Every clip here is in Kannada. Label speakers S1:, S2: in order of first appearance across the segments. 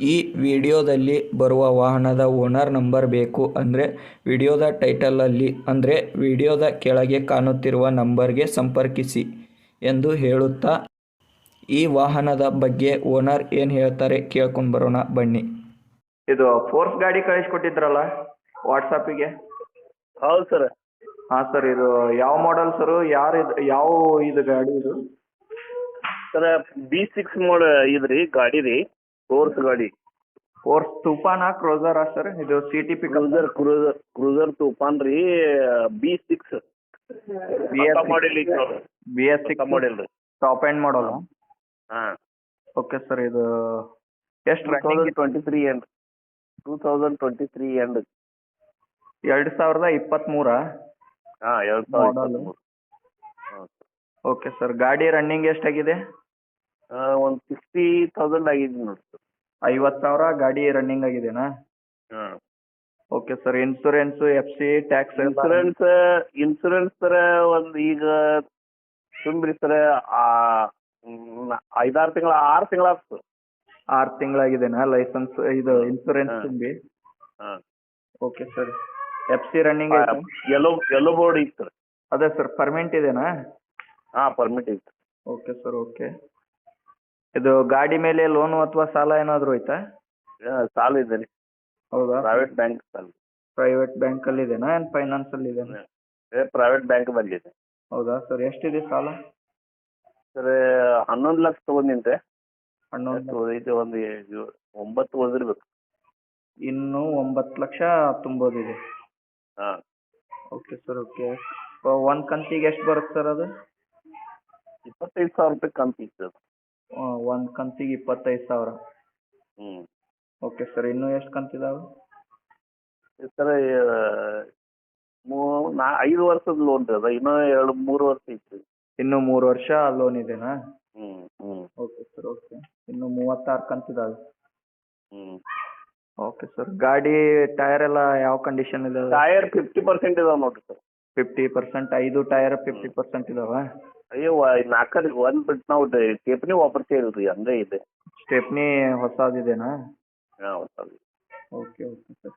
S1: ಈ ವಿಡಿಯೋದಲ್ಲಿ ಬರುವ ವಾಹನದ ಓನರ್ ನಂಬರ್ ಬೇಕು ಅಂದರೆ ವಿಡಿಯೋದ ಟೈಟಲಲ್ಲಿ ಅಂದರೆ ವಿಡಿಯೋದ ಕೆಳಗೆ ಕಾಣುತ್ತಿರುವ ನಂಬರ್ಗೆ ಸಂಪರ್ಕಿಸಿ ಎಂದು ಹೇಳುತ್ತಾ ಈ ವಾಹನದ ಬಗ್ಗೆ ಓನರ್ ಏನು ಹೇಳ್ತಾರೆ ಕೇಳ್ಕೊಂಡು ಬರೋಣ ಬನ್ನಿ. ಇದು ಫೋರ್ಸ್ ಗಾಡಿ ಕಳಿಸ್ಕೊಟ್ಟಿದ್ರಲ್ಲ ವಾಟ್ಸಪ್ಪಿಗೆ?
S2: ಹೌದು ಸರ್.
S1: ಹಾಂ ಸರ್ ಇದು ಯಾವ ಮಾಡಲ್ ಸರ್? ಯಾರು ಇದು ಯಾವ ಇದು ಗಾಡಿ ಇದು?
S2: ಸರ್ ಬಿ ಸಿಕ್ಸ್ ಮೋಡ್ ಇದ್ರಿ ಗಾಡಿ ರೀ. ಫೋರ್ಸ್ ಗಾಡಿ.
S1: ಫೋರ್ಸ್ ತುಫಾನಾ ಕ್ರೂಸರ್ ಸರ್ ಇದು C T P
S2: Cruiser Cruiser Cruiser Toofan ರೀ B six
S1: BS6.
S2: Model
S1: B S six
S2: model ರೀ.
S1: ಟಾಪ್ ಎಂಡ್ ಮಾಡೋದು
S2: ಹಾಂ.
S1: ಓಕೆ ಸರ್ ಇದು ಎಷ್ಟು
S2: two thousand twenty three end two thousand twenty three end
S1: ಎರಡು ಸಾವಿರದ ಇಪ್ಪತ್ತ್ಮೂರ
S2: ಹಾಂ ಎರಡು ಸಾವಿರದ ಇಪ್ಪತ್ತ್ಮೂರು
S1: ಓಕೆ ಸರ್ ಗಾಡಿ ರನ್ನಿಂಗ್ ಎಷ್ಟಾಗಿದೆ?
S2: ಒಂದು ಸಿಕ್ಸ್ಟಿ ತೌಸಂಡ್ ಆಗಿದೆ ನೋಡಿ ಸರ್
S1: ಐವತ್ತು ಸಾವಿರ ಗಾಡಿ ರನ್ನಿಂಗ್ ಆಗಿದೆನಾ?
S2: ಹಾಂ.
S1: Okay sir insurance F C tax
S2: insurance insurance sir ಒಂದು ಈಗ ತುಂಬ್ರಿ ಸರ್ ಐದಾರು ತಿಂಗಳ ಆರು ತಿಂಗಳ ಆಗ್ತದೆ
S1: ಆರು ತಿಂಗಳಾಗಿದೆನಾ ಲೈಸೆನ್ಸ್ ಇದು ಇನ್ಸೂರೆನ್ಸ್. ತುಂಬಿ
S2: ಹಾಂ.
S1: Okay sir F C running
S2: yellow yellow board ಇತ್ತು ಸರ್
S1: ಅದೇ ಸರ್ ಪರ್ಮೆಂಟ್ ಇದೆನಾ?
S2: ಹಾಂ ಪರ್ಮಿಟ್ ಇತ್ತು
S1: ಓಕೆ ಸರ್ ಓಕೆ ಇದು ಗಾಡಿ ಮೇಲೆ ಲೋನ್ ಅಥವಾ ಸಾಲ ಏನಾದರೂ ಐತಾ
S2: ಸಾಲ ಇದೆ ರೀ.
S1: ಹೌದಾ?
S2: ಪ್ರೈವೇಟ್ ಬ್ಯಾಂಕ್ ಸಾಲ.
S1: ಪ್ರೈವೇಟ್ ಬ್ಯಾಂಕಲ್ಲಿ ಇದೆನಾ? ಏನು ಫೈನಾನ್ಸಲ್ಲಿ ಇದೆನಾ?
S2: ಪ್ರೈವೇಟ್ ಬ್ಯಾಂಕ್ ಬಂದಿದೆ.
S1: ಹೌದಾ? ಸರ್ ಎಷ್ಟಿದೆ ಸಾಲ?
S2: ಸರ್ ಹನ್ನೊಂದು ಲಕ್ಷ ತಗೊಂಡಿಂತೆ
S1: ಹನ್ನೊಂದು
S2: ಇದು ಒಂದು ಏಳು- ಒಂಬತ್ತು ಓದಿರ್ಬೇಕು
S1: ಇನ್ನು ಒಂಬತ್ತು ಲಕ್ಷ ತುಂಬೋದಿದೆ.
S2: ಹಾಂ.
S1: ಓಕೆ ಸರ್ ಓಕೆ ಒಂದು ಕಂತಿಗೆ ಎಷ್ಟು ಬರುತ್ತೆ ಸರ್ ಅದು?
S2: ಇಪ್ಪತ್ತೈದು ಸಾವಿರ ರೂಪಾಯಿ ಕಂತಿ ಇತ್ತು
S1: ಒಂದು ಕಂತಿಗೆ ಇಪ್ಪತ್ತೈದು ಸಾವಿರ.
S2: ಹ್ಞೂ
S1: ಓಕೆ ಸರ್ ಇನ್ನೂ ಎಷ್ಟು ಕಂತಿದಾವೆ?
S2: ಸರ್ ಮೂ ನಾ ಐದು ವರ್ಷದ ಲೋನ್ ರೀ ಅದ ಇನ್ನೂ ಎರಡು ಮೂರು ವರ್ಷ ಇತ್ತು
S1: ಇನ್ನು ಮೂರು ವರ್ಷ ಲೋನ್ ಇದೆನಾ?
S2: ಹ್ಞೂ ಹ್ಞೂ
S1: ಓಕೆ ಸರ್ ಓಕೆ. ಇನ್ನು ಮೂವತ್ತಾರು ಕಂತಿದಾವೆ.
S2: ಹ್ಞೂ
S1: ಓಕೆ ಸರ್ ಗಾಡಿ ಟೈರ್ ಎಲ್ಲ ಯಾವ ಕಂಡೀಷನ್ ಇದಾವೆ?
S2: ಟೈರ್ ಫಿಫ್ಟಿ ಪರ್ಸೆಂಟ್ ಇದಾವೆ ನೋಡ್ರಿ ಸರ್.
S1: ಫಿಫ್ಟಿ ಪರ್ಸೆಂಟ್ ಐದು ಟೈರ್ ಫಿಫ್ಟಿ ಪರ್ಸೆಂಟ್ ಇದಾವ?
S2: ಅಯ್ಯೋ ನಾಲ್ಕಲ್ಲಿ ಒಂದ್ ಬಿಟ್ಟು ನಾವು ಟೇಪ್ನಿ ವಾಪರ್ತೀವಿ ರೀ ಹಂಗೆ ಇದೆ.
S1: ಸ್ಟೆಪ್ನಿ ಹೊಸದಿದೆನಾ?
S2: ಹಾಂ
S1: ಓಕೆ ಓಕೆ ಸರ್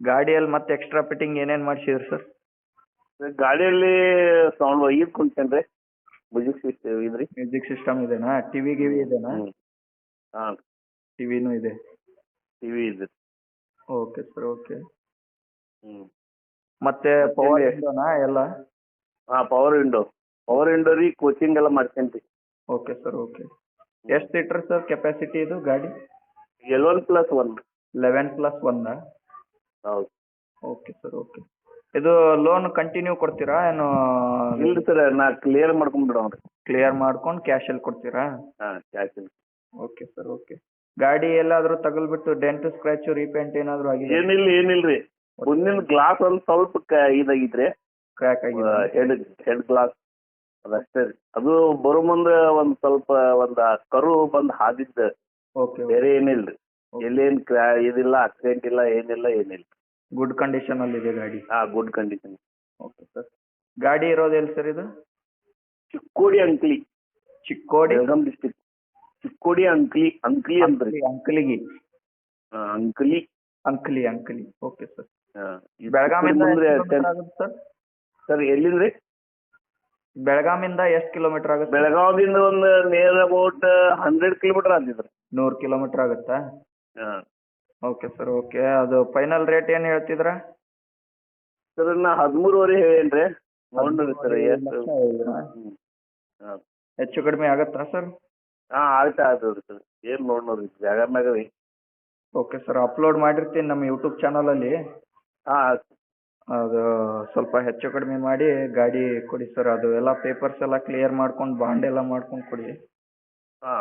S1: ಗಾಡಿಯಲ್ಲಿ ಮತ್ತೆ ಎಕ್ಸ್ಟ್ರಾ ಫಿಟ್ಟಿಂಗ್ ಏನೇನು ಮಾಡಿಸಿದ್ರಿ ಸರ್
S2: ಗಾಡಿಯಲ್ಲಿ ಸೌಂಡ್ ಇದು ಕುಂತೇನ್ರಿ ರೀ ಮ್ಯೂಸಿಕ್ ಸಿಸ್ಟಮ್ ಇದ್ರಿ.
S1: ಮ್ಯೂಸಿಕ್ ಸಿಸ್ಟಮ್ ಇದೆನಾ? ಟಿವಿ ಗಿವಿ ಇದೆನಾ?
S2: ಹಾಂ.
S1: ಟಿ ವಿನೂ ಇದೆ.
S2: ಟಿವಿ ಇದೆ.
S1: ಓಕೆ ಸರ್ ಓಕೆ
S2: ಹ್ಞೂ
S1: ಮತ್ತೆ ಪವರ್ ವಿಂಡೋನಾ ಎಲ್ಲ?
S2: ಹಾ ಪವರ್ ವಿಂಡೋ ಪವರ್ ವಿಂಡೋ ರೀ ಕೋಚಿಂಗ್ ಎಲ್ಲ ಮಾಡ್ಕೊಂತಿ
S1: ಓಕೆ ಸರ್ ಓಕೆ ಎಷ್ಟು ಸೀಟ್ರ್ ಸರ್ ಕೆಪಾಸಿಟಿ ಇದು ಗಾಡಿ?
S2: Eleven plus one
S1: eleven plus one
S2: ಹೌದು.
S1: ಓಕೆ ಸರ್ ಓಕೆ ಇದು ಲೋನ್ ಕಂಟಿನ್ಯೂ ಕೊಡ್ತೀರಾ? ಏನು
S2: ಇಲ್ಲ ಸರ್ ನಾ ಕ್ಲಿಯರ್ ಮಾಡ್ಕೊಂಡ್ಬಿಡೋಣ
S1: ಕ್ಲಿಯರ್ ಮಾಡ್ಕೊಂಡು ಕ್ಯಾಶಲ್ಲಿ ಕೊಡ್ತೀರಾ?
S2: ಹಾಂ ಕ್ಯಾಶ್
S1: ಓಕೆ ಸರ್ ಓಕೆ ಗಾಡಿ ಎಲ್ಲಾದರೂ ತಗಲ್ಬಿಟ್ಟು ಡೆಂಟ್ ಸ್ಕ್ರ್ಯಾಚು ರೀಪೇಂಟ್ ಏನಾದರೂ ಆಗಿದೆ
S2: ಏನಿಲ್ಲ ಏನಿಲ್ರಿ. ಮುಂದಿನ ಗ್ಲಾಸ್ ಒಂದ್ ಸ್ವಲ್ಪ ಇದಾಗಿತ್ರಿ
S1: ಕ್ರ್ಯಾಕ್ ಆಗಿದೆ
S2: ಹೆಡ್ ಹೆಡ್ ಗ್ಲಾಸ್ ಅದಷ್ಟೇ ರೀ. ಅದು ಬರೋ ಮುಂದ ಒಂದ್ ಸ್ವಲ್ಪ ಒಂದ್ ಕರು ಬಂದ್ ಹಾದಿದ್ದ
S1: ಓಕೆ
S2: ಬೇರೆ ಏನಿಲ್ರಿ. ಎಲ್ಲೇನ್ ಕ್ರಾ ಇದಿಲ್ಲ ಆಕ್ಸಿಡೆಂಟ್ ಇಲ್ಲ ಏನಿಲ್ಲ ಏನಿಲ್ಲ.
S1: ಗುಡ್ ಕಂಡೀಷನ್ ಅಲ್ಲಿ ಇದೆ ಗಾಡಿ.
S2: ಹಾ ಗುಡ್ ಕಂಡೀಷನ್
S1: ಓಕೆ ಸರ್ ಗಾಡಿ ಇರೋದು ಎಲ್ಲಿ ಸರ್ ಇದು?
S2: ಚಿಕ್ಕೋಡಿ ಅಂಕ್ಲಿ.
S1: ಚಿಕ್ಕೋಡಿ?
S2: ಬೆಳಗಾಂ ಡಿಸ್ಟಿಕ್ ಚಿಕ್ಕೋಡಿ ಅಂಕ್ಲಿ ಅಂಕ್ಲಿ ಅಂದ್ರಿ.
S1: ಅಂಕಲಿಗಿ.
S2: ಅಂಕ್ಲಿ ಅಂಕ್ಲಿ.
S1: ಅಂಕ್ಲಿ ಅಂಕಲಿ. ಓಕೆ ಸರ್ ಬೆಳಗಾಮಿಂದ ಸರ್?
S2: ಎಲ್ಲಿಂದ್ರಿ?
S1: ಬೆಳಗಾಮಿಂದ ಎಷ್ಟು ಕಿಲೋಮೀಟರ್ ಆಗುತ್ತೆ?
S2: ಬೆಳಗಾವಿಂದ ಒಂದು ನಿಯರ್ ಅಬೌಟ್ ಹಂಡ್ರೆಡ್ ಕಿಲೋಮೀಟರ್ ಆಗಿದ್ರಿ
S1: ನೂರು ಕಿಲೋಮೀಟರ್ ಆಗುತ್ತಾ? ಓಕೆ ಸರ್ ಓಕೆ ಅದು ಫೈನಲ್ ರೇಟ್ ಏನು ಹೇಳ್ತಿದ್ರ?
S2: ಸರ್ ನಾ ಹದಿಮೂರುವರೆ ಹೇಳೇನ್ರಿ. ನೋಡ್ರಿ ಸರ್.
S1: ಹೆಚ್ಚು ಕಡಿಮೆ ಆಗತ್ತ ಸರ್
S2: ಹಾ ಆಯ್ತು ಆಯ್ತು ಸರ್. ಏನ್ ನೋಡ್ ನೋಡ್ರಿ ಜಾಗ ಮ್ಯಾಗ ರೀ
S1: ಓಕೆ ಸರ್ ಅಪ್ಲೋಡ್ ಮಾಡಿರ್ತೀನಿ ನಮ್ಮ ಯೂಟ್ಯೂಬ್ ಚಾನಲಲ್ಲಿ
S2: ಹಾ
S1: ಅದು ಸ್ವಲ್ಪ ಹೆಚ್ಚು ಕಡಿಮೆ ಮಾಡಿ ಗಾಡಿ ಕೊಡಿ ಸರ್. ಅದು ಎಲ್ಲ ಪೇಪರ್ಸ್ ಎಲ್ಲ ಕ್ಲಿಯರ್ ಮಾಡ್ಕೊಂಡು ಬಾಂಡ್ ಎಲ್ಲ ಮಾಡ್ಕೊಂಡು ಕೊಡಿ.
S2: ಹಾ